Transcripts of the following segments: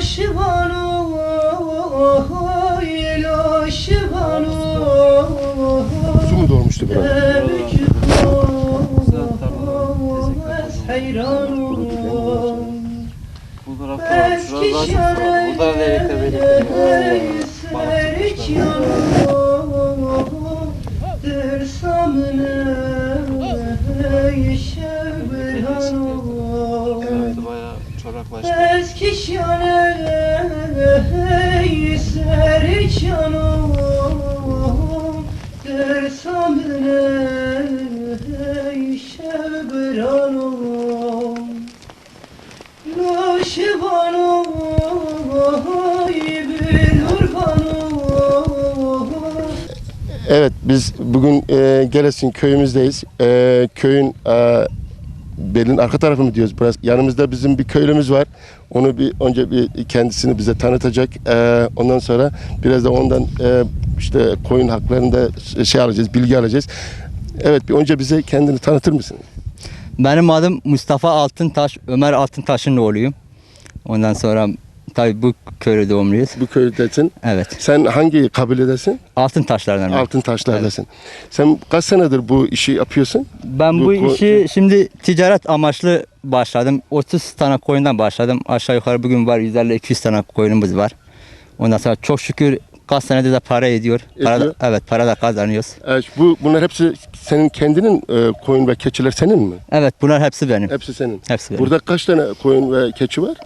şivano ila şivano Su mu dolmuştu burada? Bu tarafta var. Şurada daha çok su var. Burada da elekte belirtiliyor. Evet bayağı Evet biz bugün e, Gelesin köyümüzdeyiz. E, köyün e, belin arka tarafı mı diyoruz burası. Yanımızda bizim bir köylümüz var. Onu bir önce bir kendisini bize tanıtacak. E, ondan sonra biraz da ondan e, işte koyun haklarında şey alacağız, bilgi alacağız. Evet bir önce bize kendini tanıtır mısın? Benim adım Mustafa Altıntaş, Ömer Altıntaş'ın oğluyum. Ondan sonra tabii bu köyde doğumluyuz. Bu köydesin. Evet. Sen hangi kabiledesin? Altıntaşlardan. ben. Altın taşlardasın. Sen kaç senedir bu işi yapıyorsun? Ben bu, Bu işi şimdi ticaret amaçlı başladım. 30 tane koyundan başladım. Aşağı yukarı bugün var 150-200 tane koyunumuz var. Ondan sonra çok şükür kaç senedir de para ediyor. Para da- evet para da kazanıyoruz. E, bu bunlar hepsi senin kendinin e, koyun ve keçiler senin mi? Evet bunlar hepsi benim. Hepsi senin. Hepsi benim. Burada kaç tane koyun ve keçi var?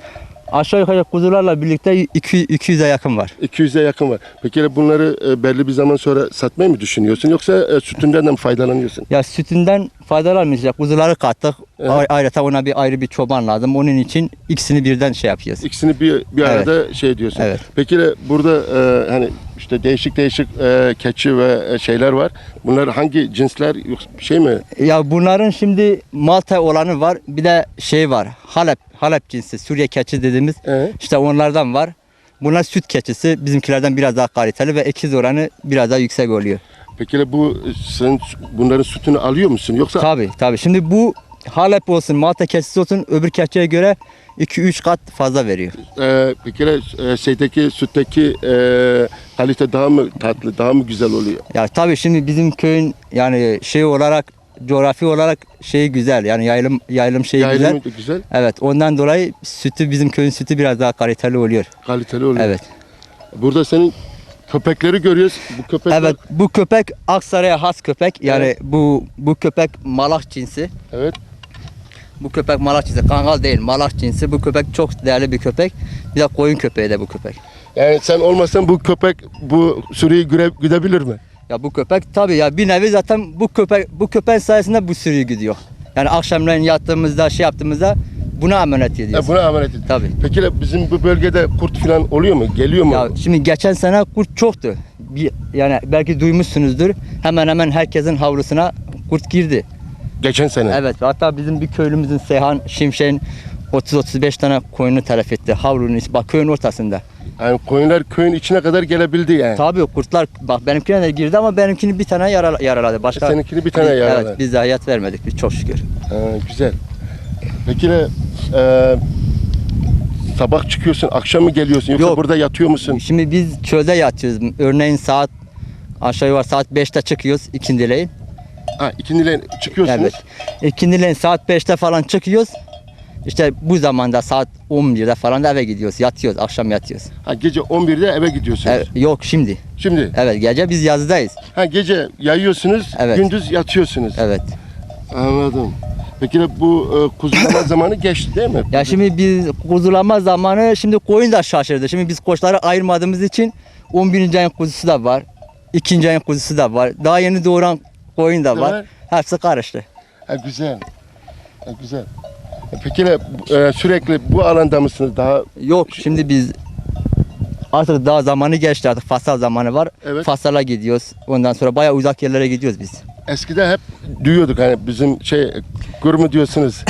Aşağı yukarı kuzularla birlikte 200 200'e yakın var. 200'e yakın var. Peki bunları e, belli bir zaman sonra satmayı mı düşünüyorsun yoksa e, sütünden de mi faydalanıyorsun? Ya sütünden faydalanmayacak. Kuzuları kattık. Evet. Ay- Ayrıca ona bir ayrı bir çoban lazım. Onun için ikisini birden şey yapıyoruz. İkisini bir bir Evet. arada şey diyorsun. Evet. Peki burada e, hani işte değişik değişik e, keçi ve e, şeyler var. Bunlar hangi cinsler şey mi? Ya bunların şimdi Malta olanı var. Bir de şey var. Halep, Halep cinsi, Suriye keçi dediğimiz. E, işte onlardan var. Bunlar süt keçisi bizimkilerden biraz daha kaliteli ve ekiz oranı biraz daha yüksek oluyor. peki bu sen bunların sütünü alıyor musun yoksa Tabii tabii. Şimdi bu Halep olsun, Malta keçisi olsun öbür keçiye göre 2-3 kat fazla veriyor. e, peki de e, şeydeki sütteki e, kalite daha mı tatlı, daha mı güzel oluyor? Ya tabii şimdi bizim köyün yani şey olarak coğrafi olarak şey güzel. Yani yaylım yaylım şeyi güzel. Yaylımı da güzel, Evet ondan dolayı sütü bizim köyün sütü biraz daha kaliteli oluyor. kaliteli oluyor. Evet. Burada senin köpekleri görüyoruz. Bu köpekler Evet bu köpek Aksaray'a has köpek. Yani Evet. bu bu köpek malak cinsi. Evet. Bu köpek malak cinsi. Kangal değil malak cinsi. Bu köpek çok değerli bir köpek. Bir de koyun köpeği de bu köpek. Yani sen olmasan bu köpek bu sürüyü güre, güdebilir mi? Ya bu köpek tabii ya bir nevi zaten bu köpek bu köpeğin sayesinde bu sürüyü gidiyor. Yani akşamleyin yattığımızda şey yaptığımızda buna emanet ediyoruz. buna emanet edin. Tabii. Peki de bizim bu bölgede kurt falan oluyor mu? Geliyor mu? Ya şimdi geçen sene kurt çoktu. Bir, yani belki duymuşsunuzdur. Hemen hemen herkesin havlusuna kurt girdi. Geçen sene. Evet hatta bizim bir köylümüzün Seyhan Şimşek'in 30-35 tane koyunu telef etti. Havlunun içi, bak köyün ortasında. Yani koyunlar köyün içine kadar gelebildi yani. Tabii kurtlar bak benimkine de girdi ama benimkini bir tane yara, yaraladı. Başka Seninkini bir tane Biz- yaraladı. Evet biz de hayat vermedik biz çok şükür. Ha, güzel. Peki de e, sabah çıkıyorsun, akşam mı geliyorsun yoksa Yok. burada yatıyor musun? Şimdi biz çölde yatıyoruz. Örneğin saat aşağı yukarı saat 5'te çıkıyoruz ikindileyin. Ha, ikindiyle çıkıyorsunuz. Evet. İkindileyin saat 5'te falan çıkıyoruz. İşte bu zamanda saat 11'de falan da eve gidiyoruz. Yatıyoruz. Akşam yatıyoruz. Ha, gece 11'de eve gidiyorsunuz. Evet, yok şimdi. Şimdi Evet gece biz yazıdayız. ha, gece yayıyorsunuz, Evet. gündüz yatıyorsunuz. Evet. Anladım. Peki de bu e, kuzulama zamanı geçti değil mi? Ya şimdi biz kuzulama zamanı şimdi koyun da şaşırdı. Şimdi biz koçları ayırmadığımız için 11. ayın kuzusu da var. 2. ayın kuzusu da var. Daha yeni doğuran koyun da var. var? Hepsi karıştı. Ha, güzel. Ha, güzel. E, Peki e, sürekli bu alanda mısınız daha? Yok şimdi biz artık daha zamanı geçti artık fasal zamanı var. Evet. Fasala gidiyoruz. Ondan sonra bayağı uzak yerlere gidiyoruz biz. Eskiden hep duyuyorduk hani bizim şey kur mu diyorsunuz?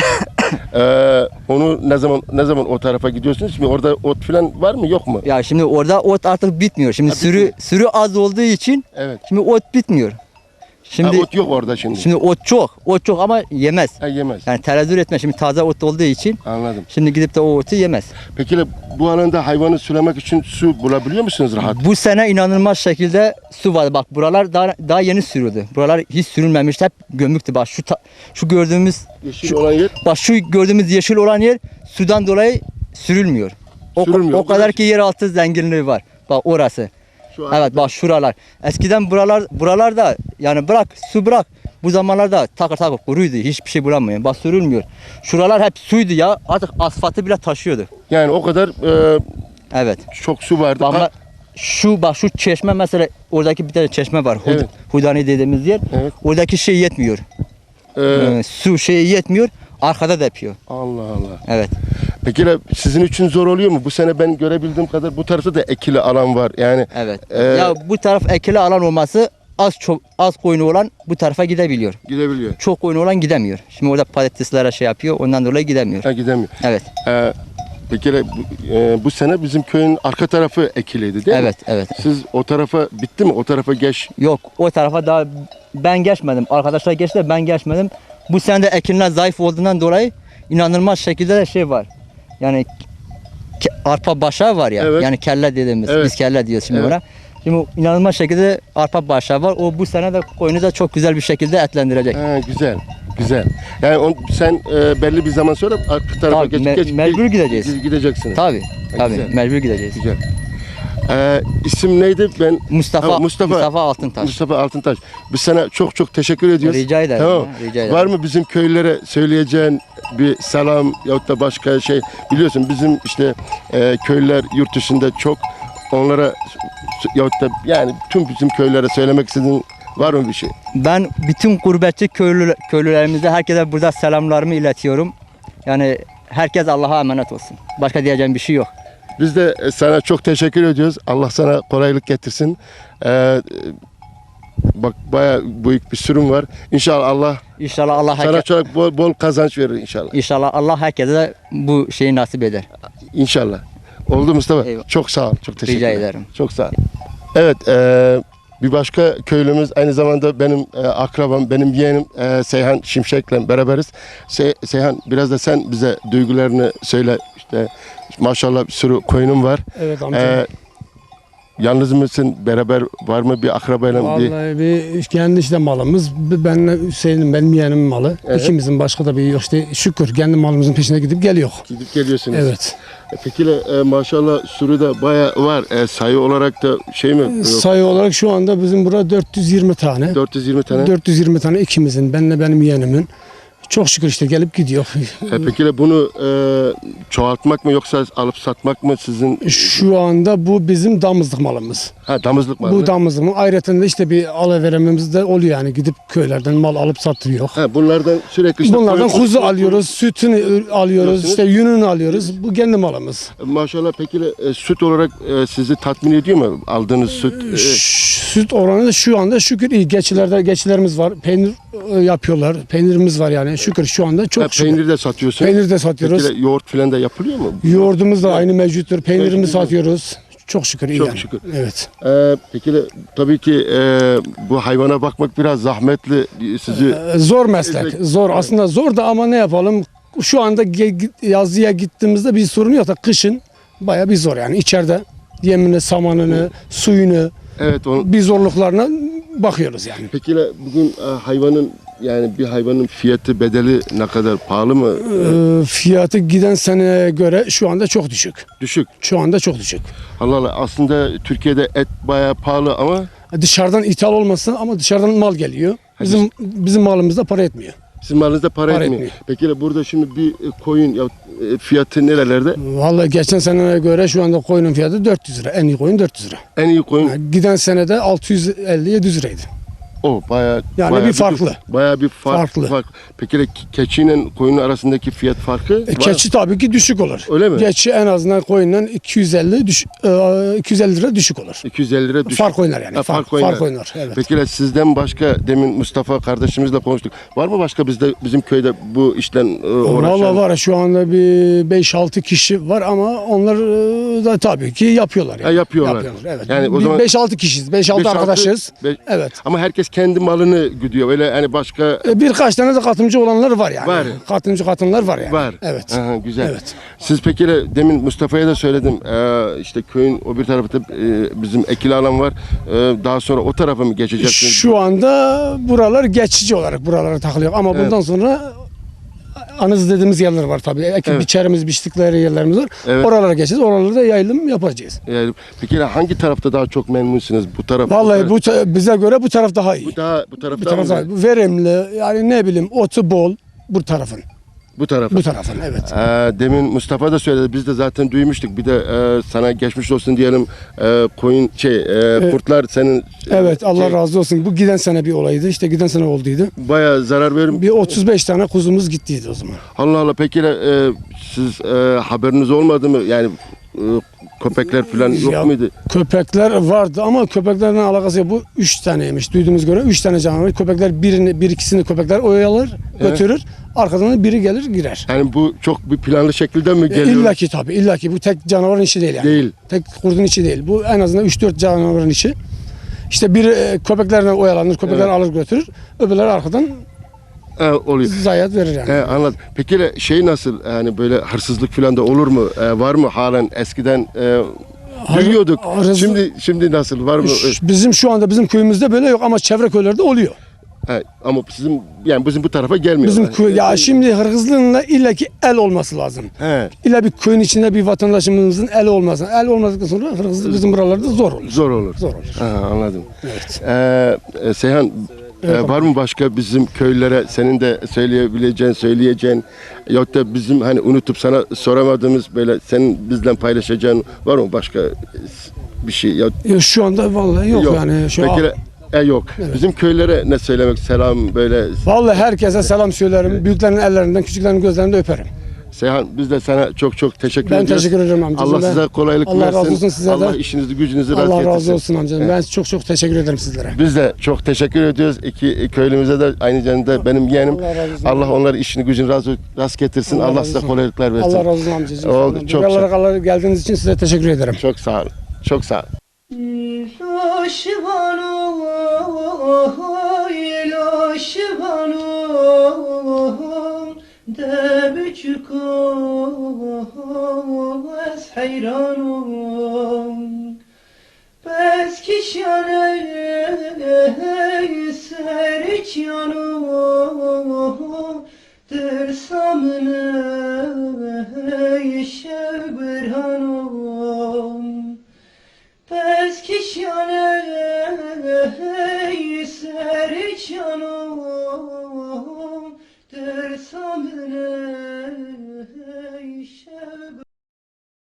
Ee, onu ne zaman ne zaman o tarafa gidiyorsunuz? Şimdi orada ot falan var mı yok mu? Ya şimdi orada ot artık bitmiyor. Şimdi Ha, sürü bitmiyor. sürü az olduğu için Evet. şimdi ot bitmiyor. Şimdi ha, ot yok orada şimdi. şimdi ot çok. Ot çok ama yemez. Ha, yemez. Yani tenezzül etmez. Şimdi taze ot olduğu için Anladım. şimdi gidip de o otu yemez. Peki bu alanda hayvanı sulamak için su bulabiliyor musunuz rahat? Bu sene inanılmaz şekilde su var. Bak buralar daha, daha yeni sürüldü. Buralar hiç sürülmemişti. Hep gömüktü. Bak şu ta- şu gördüğümüz Yeşil şu- olan yer bak şu gördüğümüz yeşil olan yer sudan dolayı sürülmüyor. O, Sürülmüyor. o kadar ki yeraltı zenginliği var. Bak orası. Şu Evet bak şuralar. Eskiden buralar buralarda yani bırak su bırak. Bu zamanlarda takır takır kuruydu. Hiçbir şey bulamıyor. Bak sürülmüyor. Şuralar hep suydu ya. Artık asfaltı bile taşıyordu. Yani o kadar e, Evet. çok su vardı. Ha, şu bak şu çeşme mesela oradaki bir tane çeşme var. Hud- Evet. Hudani dediğimiz yer. Evet. Oradaki şey yetmiyor. e, Ee, su şeyi yetmiyor. Arkada da yapıyor. Allah Allah. Evet. Peki sizin için zor oluyor mu? Bu sene ben görebildiğim kadar bu tarafta da ekili alan var. Yani Evet. Ee, ya bu taraf ekili alan olması az çok az koyunu olan bu tarafa gidebiliyor. gidebiliyor. Çok koyunu olan gidemiyor. Şimdi orada patateslere şey yapıyor. Ondan dolayı gidemiyor. Ha gidemiyor. Evet. E, peki bu, e, bu sene bizim köyün arka tarafı ekiliydi değil mi? Evet, evet. Siz o tarafa bitti mi? O tarafa geç. Yok o tarafa daha ben geçmedim. Arkadaşlar geçti de ben geçmedim. Bu sene de ekinler zayıf olduğundan dolayı inanılmaz şekilde de şey var. Yani ke- arpa başa var ya. Evet. Yani kelle dediğimiz. Evet. Biz kelle diyoruz şimdi Evet. ona. Şimdi inanılmaz şekilde arpa başa var. O bu sene de koyunu da çok güzel bir şekilde etlendirecek. Ha, güzel. Güzel. Yani on, sen e, belli bir zaman sonra arka tarafa Tabii, geç, me- geç- mecbur gideceğiz. Gide- Gideceksiniz. Tabii. Tabii. güzel. Mecbur gideceğiz. Güzel. E, isim neydi? Ben Mustafa, Ha, Mustafa- Mustafa, Altıntaş. Mustafa Altıntaş. Biz sana çok çok teşekkür ediyoruz. Rica ederim. Tamam. ya, Rica ederim. Var mı bizim köylülere söyleyeceğin bir selam yahut da başka şey? Biliyorsun bizim işte e, köylüler yurt dışında çok. Onlara yahut da yani tüm bizim köylülere söylemek istediğin var mı bir şey? Ben bütün gurbetçi köylü, köylülerimize herkese burada selamlarımı iletiyorum. Yani herkes Allah'a emanet olsun. Başka diyeceğim bir şey yok. Biz de e, sana çok teşekkür ediyoruz. Allah sana kolaylık getirsin. Ee, bak baya büyük bir sürüm var. İnşallah Allah İnşallah Allah sana herke- çok bol, bol kazanç verir inşallah. İnşallah Allah herkese bu şeyi nasip eder. İnşallah. Oldu Mustafa. Eyvallah. Çok sağ ol. Çok teşekkür Rica ederim. ederim. Çok sağ ol. Evet, e, bir başka köylümüz aynı zamanda benim e, akrabam, benim yeğenim e, Seyhan Şimşek'le beraberiz. Se- Seyhan biraz da sen bize duygularını söyle. İşte maşallah bir sürü koyunum var. Evet amca. E, yalnız mısın? Beraber var mı bir akrabayla? Bir... Vallahi bir kendi işte malımız. Benle Hüseyin'in benim yeğenimin malı. Evet. İkimizin başka da bir yok. İşte şükür kendi malımızın peşine gidip geliyor. Gidip geliyorsunuz. Evet. E, Peki e, maşallah sürü de baya var. E, sayı olarak da şey mi? Yok, Sayı olarak şu anda bizim burada 420 tane. 420 tane. 420 tane ikimizin. Benle benim yeğenimin. Çok şükür işte gelip gidiyor. E, peki de bunu e, çoğaltmak mı yoksa alıp satmak mı sizin? Şu anda bu bizim damızlık malımız. Ha damızlık mı? Bu damızlık mal. Ayrıca de işte bir alıverememiz de oluyor yani. Gidip köylerden mal alıp satılıyor. Ha, bunlardan sürekli işte Bunlardan koyun- kuzu alıyoruz, sütünü alıyoruz, Alıyorsunuz. işte yününü alıyoruz. Bu kendi malımız. Maşallah peki de, e, süt olarak e, sizi tatmin ediyor mu aldığınız süt? E, Ş- Süt oranı da şu anda şükür iyi. Geçilerde geçilerimiz var. Peynir e, yapıyorlar. Peynirimiz var yani. Şükür şu anda çok ha, şükür. peynir de satıyorsun. Peynir de satıyoruz. Peki yoğurt falan da yapılıyor mu? Yoğurdumuz da aynı mevcuttur. Peynirimizi Mevcut. satıyoruz. Çok şükür iyi Çok yani. şükür. Evet. E, peki de tabii ki e, bu hayvana bakmak biraz zahmetli. Sizi E, Zor meslek. Evet. Zor. Aslında zor da ama ne yapalım? Şu anda yazıya gittiğimizde bir sorun yok da kışın baya bir zor yani. içeride yemini, samanını, suyunu evet onu bir zorluklarına bakıyoruz yani. Peki bugün e, hayvanın yani bir hayvanın fiyatı bedeli ne kadar pahalı mı? E, E, Fiyatı giden seneye göre şu anda çok düşük. düşük. Şu anda çok düşük. Allah Allah aslında Türkiye'de et bayağı pahalı ama Dışarıdan ithal olmasın ama dışarıdan mal geliyor. Bizim bizim malımızda para etmiyor. sizin malınızda para, Para etmiyor. etmiyor. Peki burada şimdi bir e, koyun ya e, fiyatı nerelerde? Vallahi geçen seneye göre şu anda koyunun fiyatı 400 lira. En iyi koyun 400 lira. En iyi koyun Yani giden senede 650-700 liraydı. O bayağı Yani bayağı bir farklı. Bayağı bir fark, Farklı. fark. Peki de ke- keçiyle koyunun arasındaki fiyat farkı E, var. keçi tabii ki düşük olur. Öyle mi? Keçi en azından koyundan 250 düş, e, 250 lira düşük olur. 250 lira düşük. Fark oynar yani. Ha, fark, fark oynar. fark oynar. Evet. Peki de sizden başka demin Mustafa kardeşimizle konuştuk. Var mı başka bizde bizim köyde bu işten e, uğraşan? Valla var şu anda bir 5-6 kişi var ama onlar e, da tabii ki yapıyorlar. Yani. Ha, yapıyorlar. evet. Yani o zaman- 5-6 kişiyiz. 5-6 Beş, altı, arkadaşız. beş- Evet. Ama herkes kendi malını güdüyor. Öyle hani başka E, Birkaç tane de katımcı olanlar var yani. Var. Katımcı katınlar var yani. var. Evet. Aha, güzel. Evet. Siz peki de demin Mustafa'ya da söyledim. Ee, işte köyün o bir tarafta e, bizim ekili alan var. Ee, daha sonra o tarafa mı geçeceksiniz? Şu anda buralar geçici olarak buralara takılıyor ama bundan sonra anız dediğimiz yerler var tabii. Ekip Evet. biçerimiz, biçtikleri yerlerimiz var. Evet. Oralara geçeceğiz. Oralarda yayılım yapacağız. Yani, peki hangi tarafta daha çok memnunsunuz? Bu taraf. Vallahi taraf- bu bize göre bu taraf daha iyi. bu daha bu taraf Bu daha taraf mı? daha iyi. verimli. Yani ne bileyim otu bol bu tarafın. Bu taraf. Bu tarafın evet. Ee, demin Mustafa da söyledi. Biz de zaten duymuştuk. Bir de e, sana geçmiş olsun diyelim. E, koyun şey e, kurtlar senin Evet Allah şey, razı olsun. Bu giden sene bir olaydı. İşte giden sene olduydu. Bayağı zarar verim. Bir 35 tane kuzumuz gittiydi o zaman. Allah Allah peki e, siz e, haberiniz olmadı mı? Yani e, köpekler falan yok Ya, muydu? Köpekler vardı ama köpeklerle alakası yok. Bu üç taneymiş. Duyduğumuz göre üç tane canavar. Köpekler birini, bir ikisini köpekler oyalar, götürür. Arkadan da biri gelir girer. Yani bu çok bir planlı şekilde mi E, geliyor? İlla ki tabii. illa ki bu tek canavarın işi değil yani. Değil. Tek kurdun işi değil. Bu en azından 3-4 canavarın işi. İşte biri e, köpeklerle oyalanır, köpekler Evet. alır götürür. Öbürleri arkadan E, oluyor. zayiat verir yani. E, anladım. Peki de şey nasıl? Yani böyle hırsızlık falan da olur mu? E, var mı halen eskiden e, duyuyorduk. hırsız- Şimdi şimdi nasıl? Var mı? Bizim şu anda bizim köyümüzde böyle yok ama çevre köylerde oluyor. E, ama sizin yani bizim bu tarafa gelmiyor. Bizim köy, ya şimdi hırsızlığınla illa ki el olması lazım. He, İlla bir köyün içinde bir vatandaşımızın el olmasın. El olmadıktan sonra hırsızlık bizim buralarda zor olur. zor olur. Zor olur. Ha, anladım. Evet. Ee, e, Seyhan e, var mı başka bizim köylülere senin de söyleyebileceğin, söyleyeceğin yok da bizim hani unutup sana soramadığımız böyle senin bizden paylaşacağın var mı başka bir şey? Yok, Ya şu anda vallahi yok, yani. Şu Peki e, yok. Bizim köylere ne söylemek selam böyle Vallahi herkese selam söylerim. Büyüklerin ellerinden, küçüklerin gözlerinden öperim. Seyhan biz de sana çok çok teşekkür Ben ediyoruz. teşekkür ederim amcacığım. Allah Ben- size kolaylık Allah versin. razı olsun size de. Allah işinizi gücünüzü rast Allah getirsin. razı olsun amcam. Ben çok çok teşekkür ederim sizlere. Biz de çok teşekkür ediyoruz. İki köylümüze de aynı zamanda benim yeğenim. Allah razı olsun. Allah onlar işini gücünü rast, rast getirsin. Allah Allah, razı size kolaylıklar versin. Allah razı olsun amcacığım. Oldu, çok olun. Buralara geldiğiniz için size teşekkür ederim. Çok sağ ol. Çok sağ ol. Laşıvanı Laşıvanı Debçüko Es heyranım Bes kişane Seriç yanım